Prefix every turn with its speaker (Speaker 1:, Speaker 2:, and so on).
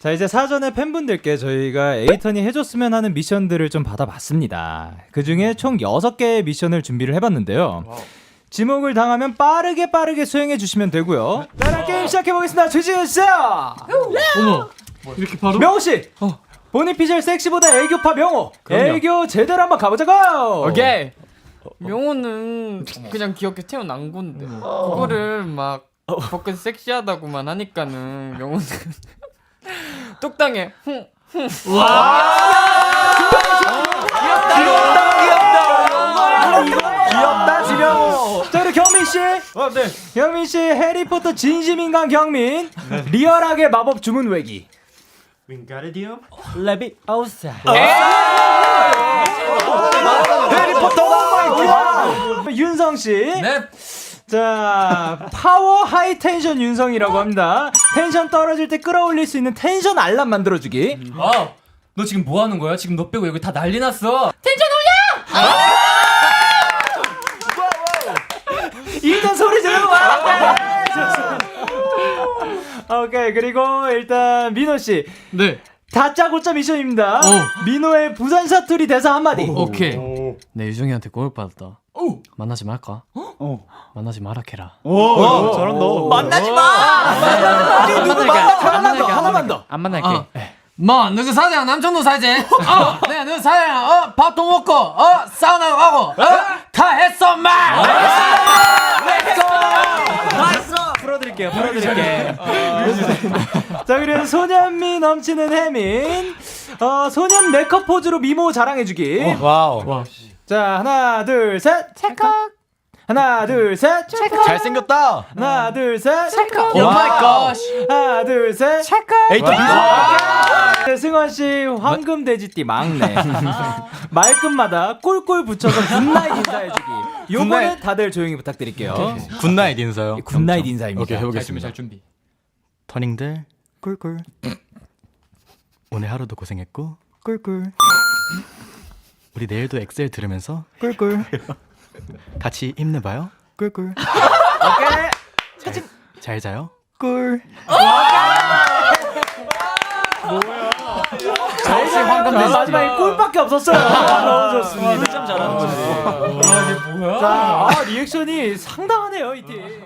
Speaker 1: 자 이제 사전에 팬분들께 저희가 에이턴이 해줬으면 하는 미션들을 좀 받아봤습니다. 그 중에 총 6개의 미션을 준비를 해봤는데요. 지목을 당하면 빠르게 빠르게 수행해 주시면 되고요. 자, 게임 시작해 보겠습니다. 주시주세요.
Speaker 2: 이렇게 바로?
Speaker 1: 명호 씨. 보니피셜 섹시보다 애교파 명호.
Speaker 2: 그럼요.
Speaker 1: 애교 제대로 한번 가보자고.
Speaker 3: 오케이. 명호는 그냥 귀엽게 태어난 건데 그거를 막 벗고 섹시하다고만 하니까는 명호는 똑당해. 흥.
Speaker 1: 귀엽다 지명호. 자 그리고 경민 씨. 경민 씨 해리포터 진심인간 경민. 리얼하게 마법 주문 외기.
Speaker 4: 윙가르디움
Speaker 1: 레비 아우사. 해리포터 윤성 씨.
Speaker 2: 네.
Speaker 1: 자 파워 하이 텐션 윤성이라고 합니다. 텐션 떨어질 때 끌어올릴 수 있는 텐션 알람 만들어주기.
Speaker 2: 아, 너 지금 뭐 하는 거야? 지금 너 빼고 여기 다 난리 났어.
Speaker 1: 일단 소리 지르고 와. 오케이 그리고 일단 민호 씨
Speaker 3: 네.
Speaker 1: 다짜고짜 미션입니다.
Speaker 3: 오.
Speaker 1: 민호의 부산 사투리 대사 한마디.
Speaker 3: 오케이. 내 유정이한테 고백 받았다. 만나지 말까? 만나지 마라 캐라.
Speaker 1: 오, 잘한다. 만나지 마. 아니 누구 만나 하나만 더 하나만 더.
Speaker 3: 안 만날게. 뭐 누구 사장 남청도 살지? 어, 내가 누구 사장 어 밥도 먹고 어 사우나 가고 어다 했어 마.
Speaker 1: 풀어드릴게요. 풀어드릴게. 자 그리고 소년미 넘치는 혜민. 어 소년 메이크업 포즈로 미모 자랑해주기.
Speaker 4: 와우
Speaker 1: 자 하나 둘 셋. 찰칵. 하나 둘 셋. 찰칵.
Speaker 4: 잘생겼다
Speaker 1: 하나 둘 셋. 찰칵.
Speaker 3: 오 마이 갓.
Speaker 1: 하나 둘 셋. 찰칵.
Speaker 4: 에이터
Speaker 1: 네, 승원 씨 황금 돼지띠 막내. 말끝마다 꿀꿀 붙여서 굿나잇 인사해주기. 요거는 다들 조용히 부탁드릴게요.
Speaker 4: 굿나잇 인사요
Speaker 1: 굿나잇 인사입니다.
Speaker 4: 오케이 해보겠습니다
Speaker 2: 잘 준비.
Speaker 4: 터닝들 꿀꿀 오늘 하루도 고생했고 꿀꿀 우리 내일도 엑셀 들으면서 꿀꿀 같이 힘내봐요 꿀꿀 오케이 잘 자요 꿀
Speaker 1: 역시 황금 돼지. 마지막에 꿀밖에 없었어요. 너무 좋습니다. 좀 잘하는 거지. 자, 아, 리액션이 상당하네요, 이 팀.